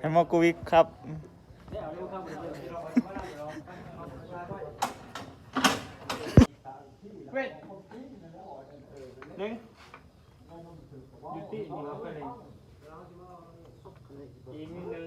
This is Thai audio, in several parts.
แฮมมอกูวิกครับ เว้ยหนึ่งยูตี้นี่ก็เลยอีกนิดนึง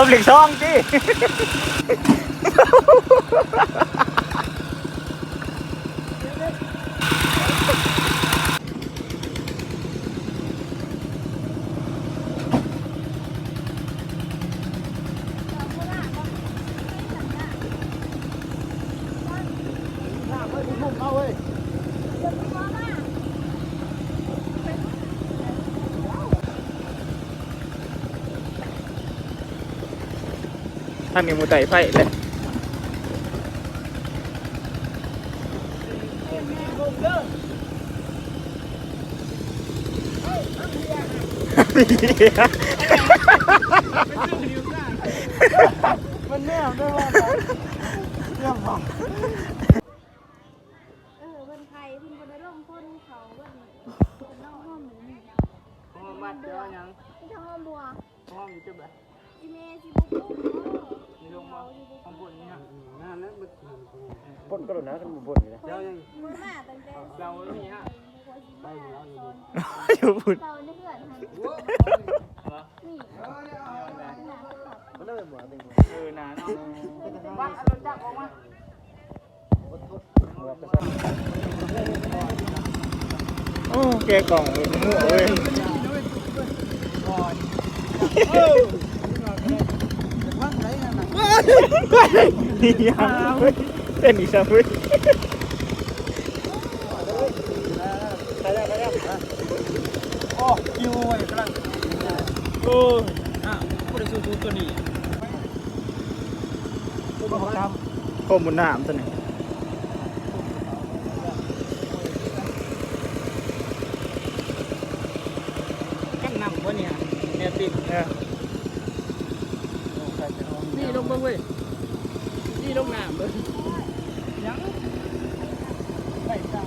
ต้มเหล็กช่องจีเอาเว้ย ท่านนี้มูไตไฟเลยมันแน่ได้ว่าเรื่องบอกเออเพิ่นไทยเพิ่นบ่ได้ลงคนเขาเพิ่นเพิ่นน้องห้อมหมูนี่พ่อมาเจอยังที่ทางห้อมบัวพ่อมีจุดแบบอีเมสิบุกบุกมีล งมาข้างบนนี่ฮะงานนั้นมันปนก็โดนนะกันบนอยู่นะเจ้ายังบ่มาตั้งแต่เราไม่ฮะไปแล้วอยู่อยู่พุ่นเราในเพื่อนหั่นนี่มันน่าเป็นหมอติงเออนานวัดเราจับออกมาโอ้แกกล่องเลยมั่วเว้ย นี่ยังเว้ยเป็นอีกสักเว้ยโอ้ยูไอ้กำลังโอ้อะผู้ใดสู้ตัวนี้ผู้บังคับข้อมูลน้ำตัวนี้กันนำวะเนี่ยแนวติด เออ นี่ลงเบิ่งเว้ย นี่ลงน้ำเลยยังไม่ได้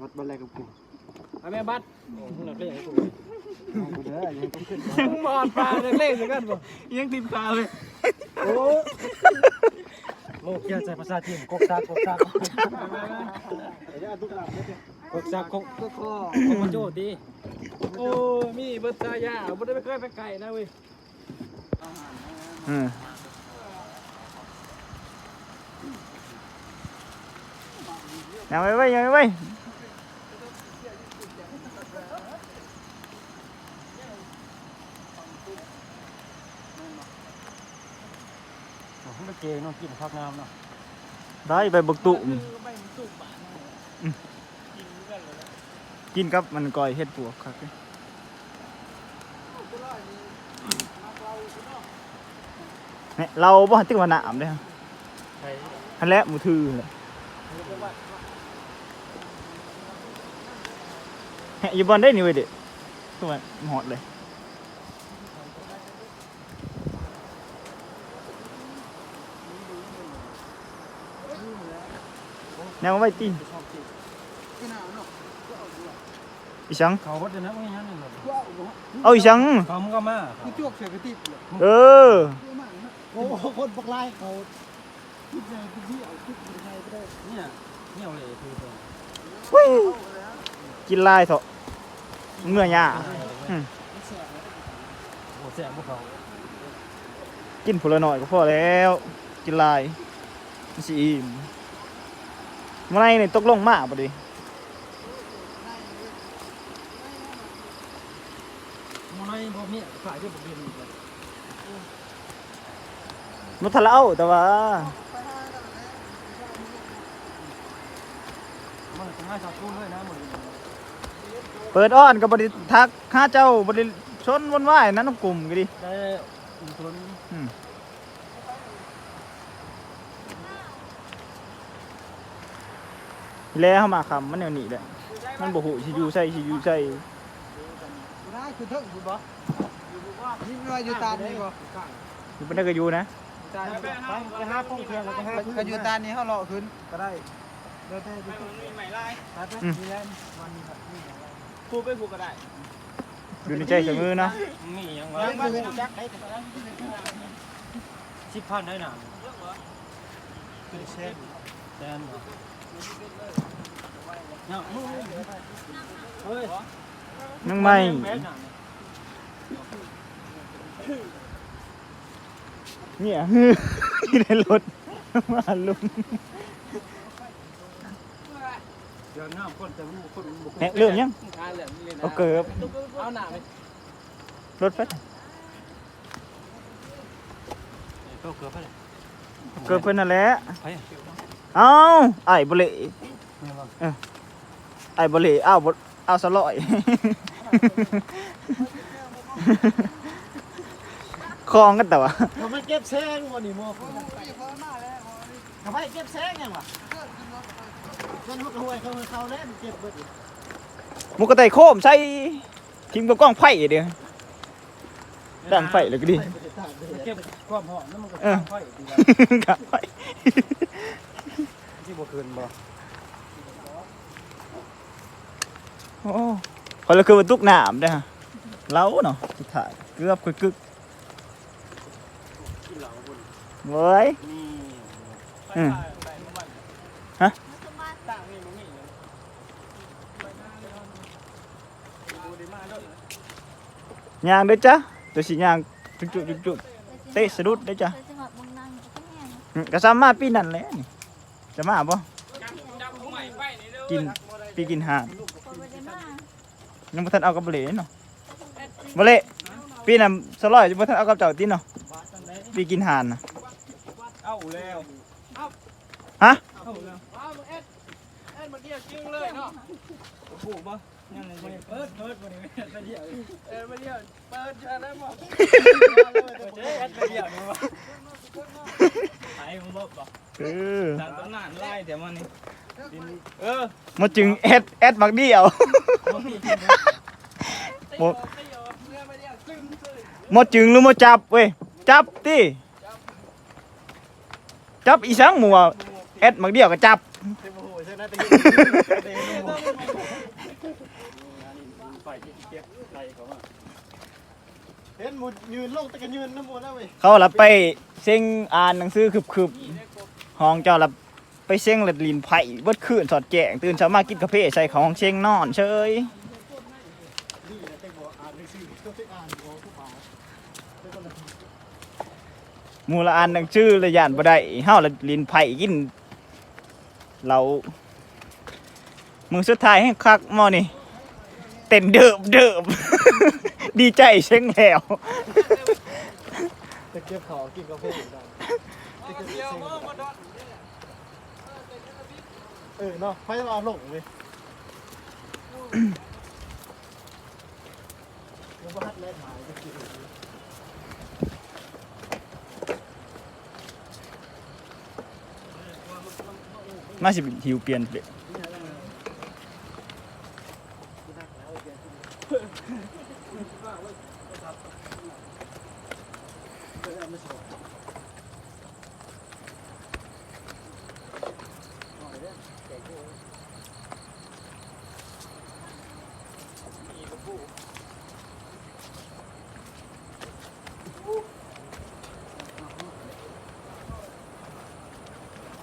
วัดบ้านแรกกับกูเอาแม่บัดหนักเล่นกูกูเด้อยังต้องขึ้นยังบอดปลาเล่นเล่นสิกันบ่ยังติดตาเลยโอ้โลกเกี่ยวใจภาษาจีนกกซากกกซากเดี๋ยวทุกหลับเลยกกซักกกกกกกโจดีโอ้มีเบิดตายาบ่ได้ไปเคยไปไก่นะเว้ย อืม ยังไม่ไว้ยังไม่ไว้ไม่เกยน้องกินพักงามเนาะได้ไปบักตุ่มไปสุกบาทกินกันเลยกินกับมันก่อยเฮ็ดปวกครับเนี่ยเราบ่ตึงว่าน้ำเด้อใช่อันแรกมือถือเลยแหะ อยู่บอลได้นี่เว้ยเด็กตัวหอดเลยแนวมาไว้ตีอีชังเขาวัดนะไม่งั้นเลยเอาอีชังเขามึงก็มากูจวกเสียกระติบเออโอ้คนบักลายเขาคิดไงคิดที่เอาคิดยังไงก็ได้เนี่ยเนี่ยเลยคือตัววิ่ง กินลายเถอะเมื่อยาอืมโอ้แสบพวกเขากินผลหน่อยก็พอแล้ว กิกินลายมันสิอิ่มเมื่อไรนี่ตกลงมากบ่ดิมันไม่บ่มีขายด้วยบ่มีมันทะเลาแต่ว่ามันจะง่ายสับตู้เลยนะหมดเปิดอ้อนกับบริทักข้าเจ้าบริชนวนว่ายนั้นน้ำกลุ่มก็ดิได้อินทนอืมแล้วเข้ามาคำมันแนวนี้แหละมันบ่หูชิอยูใส่ชิอยูใส่ได้คือเถิงคุณบ่นี่ว่าอยู่ตานี่บ่อยู่เป็นนักกระยูนะตาไปไปหาป้องเครื่องแล้วก็หาก็อยู่ตานี่เฮาเลาะขึ้นก็ได้เดี๋ยวแต่ดูใหม่ไล่ตัดไปมีแล้ววันนี้ครับนี่ พูดไปพูดก็ได้อยู่ในใจเสมอนะมีอย่างวะวะยังบ่จักได้สิบพันได้น่ะเป็นเช่นแดนเหรอเนาะเฮ้ยนังไม่เนี่ยที่ในรถมาลุมเดี๋ยวน้ำคนแต่รู้คนบุกแหกเรื่องยังอ่าเหลืองเลยนะเอาเกิบเอาหนาไปรถไฟก็เกือบไปเลยเกิบเพิ่นนั่นแหละไปเอ้าไอ้ายบ่เละไม่ว่าไอ้ายบ่เละอ้าวบ่อ้าวสลอย คลองกันแต่ว่า เขาไม่เก็บแซงวันนี้มอเขาไม่เก็บแซงยังวะ เงินหุกหวยเขาเขาเล่นเก็บเบิดหมุกกระไตโคมใส่ทีมกับกล้องไผ่เดียวดังไฟเลยก็ดีเก็บความหอมนั่นมันก็เออค่อยดีกับไฟที่บ่คืนบ่โอ้พอเราคือบรรทุกน้ำเด้อฮะเล้าเนาะสุดท้ายเกือบกึกๆเว้ยนี่อืม ต่างนี่มึงมี ยางเด้อจ้ะตัวสิยางจุกจุกจุกจุกเตะสะดุดเด้อจ้ะแต่จังหวัดเมืองนังก็แห้งอืมก็ซ้ำมาปีนั่นแหละนี่จะมาบ่จับผู้ใหม่ไปนี่เด้อกินปีกินห่านคนไปได้มายังบ่ทันเอากับบ่เละเนาะบ่เละปีนั้นสลอยยังบ่ทันเอากับเจ้าติเนาะปีกินห่านน่ะเอาแล้วฮะเอาแล้วเอาเอ็ดเอ็ดมาเดียวจริงเลยเนาะผูกบ่ ยังไงเปิดเปิดวันนี้มาเดียวเอ็ดมาเดียวเปิดจะได้วบ่เจ๊เอ็ดมาเดียวนี่บ่ไอ้มึงบอกบ่เออตามตำนานไล่แต่มันนี่เออมาจึงแอดแอดมักเดียวหมดหมดจึงหรือมดจับเว้ยจับติจับอีสังหมัวแอดมักเดียวก็จับ เห็นหมุดยืนลงตะกันยืนน้ำมูแล้วเว้ยเขาลับไปเซ็งอ่านหนังสือคืบๆห้องเจ้าลับไปเซ็งเล็ดลินไผ่เบิดคืนสอดแจงตื่นเช้ามากินกาแฟใส่ของเซ็งนอนเฉยหมูละอ่านหนังชื่อละยานบ่ได้เฮาละลินไผ่กินเรามือสุดท้ายให้คักหมอนี่ เต้นเดิบเดิบ ดีใจเซ็งแล้ว จะเก็บของกินกาแฟอยู่ได้เออเนาะไฟมาลงเว้ยยังบ่ฮัดเล่นหมายจะกินน่าจะเป็นหิวเปลี่ยนเป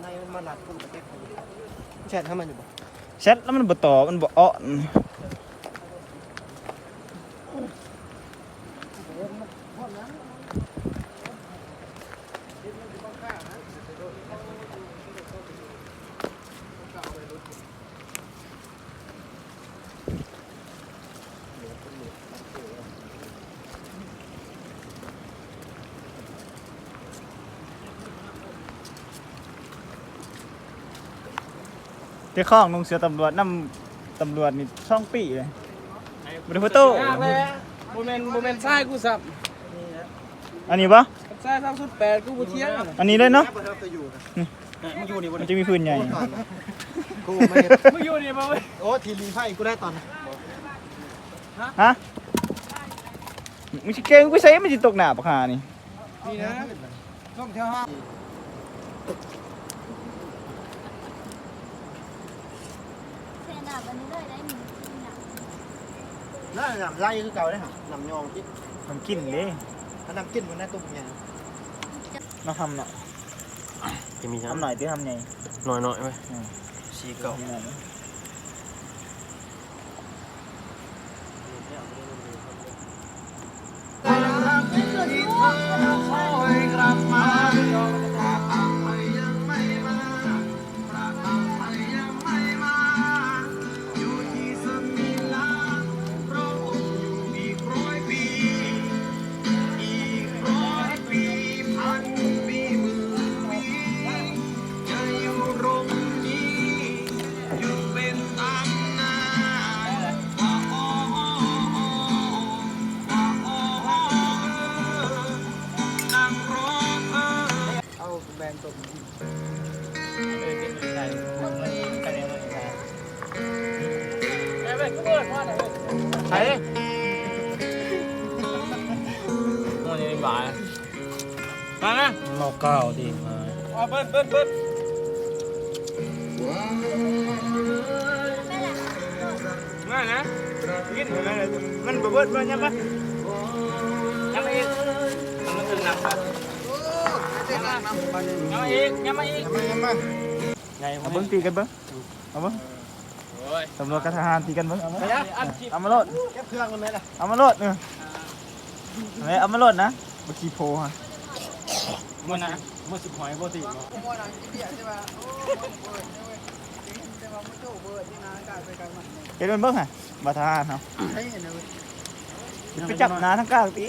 ในมันมาหนักคุณเก็บแชทให้มันอยู่บ่แชทแล้วมันบ่ต่อมันบ่อ้อน เจ้าของนุ่งเสือตำรวจนำตำรวจนี่ช่องปีเลยบริโภโต้ยากเลยโมเมนต์โมเมนต์ซ้ายกูสับอันนี้ปะซ้ายทางสุดแปดกูบ่เที่ยงอันนี้เลยเนาะบ่ครับจะอยู่นะมึงอยู่นี่บ่มันจะมีพื้นใหญ่กูไม่มึงอยู่นี่บ่เว้ยโอ้ทีรีไพ่กูได้ตอนนะฮะมึงสิเก่งกูใส่มันสิตกหน้าปะคานี่นี่นะต้องเที่ยวห้า เส้นหนาบันนี้เลยได้หนึ่งชิ้นหนา น่าหนำไล่คือเก่าได้หรอหนำยองกินมันกินเลยถ้านำกินมันน่าตุ้มไงมาทำหน่อยจะมีทำหน่อยที่ทำไงหน่อยหน่อยๆไหมอืมสีเก่าทำหน่อยเอาแบนตุ้มแม่เว้ยกูเบิดว่าได้เว้ยใช่มันยังบ่ายมานะนอกเก้าดีมาเอาเบิดเบิดเบิดม่ละมานะกินเหมือนกันเลยมันบ่เบิดมันยังปะยังมาอีกมันถึงหนักครั ยังมาอีกยังมาอีกไงเอาเบิ้งตีกันเบิ้งเอาเบิ้งตำรวจกับทหารตีกันเบิ้งเอามาไปเอามาโลดเก็บเครื่องมันไหมล่ะเอามาโลดเออเอามาเอามาโลดนะเมื่อกี้โพฮะมันนะมันสิบหอยบ่ติเนาะเห็นมันเบิ้งฮะบาทหารเนาะใช่เห็นไหมไปจับนาทั้งกลางตี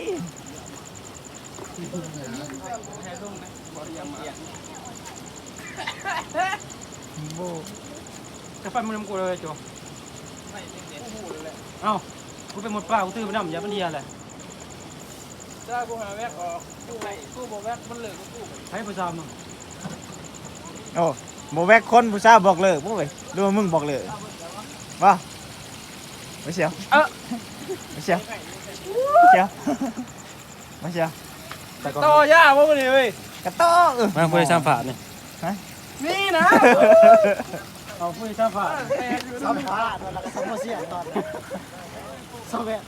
โบจะฟันมันกูเลยจ้ะเอ้ากูเป็นหมดปลากูตื้อไปน้ำยาบันเดียแหละถ้ากูหาแวกออกกูไม่กูบ่แวกมันเหลือกูกูให้ประจามึงโอ้โบแวกคนผู้สาวบอกเลิกบ่เว้ยดูว่ามึงบอกเลิกว่าไม่เชียวเออไม่เชียวไม่เชียวไม่เชียว ต่อย่าบ่มื้อนี้เว้ยกระโต้เออมาคุยสามฝาเนี่ยนี่นะเอาคุยสามฝาแม่อยู่สัมภาษณ์แล้วก็สัมภาษณ์ตอน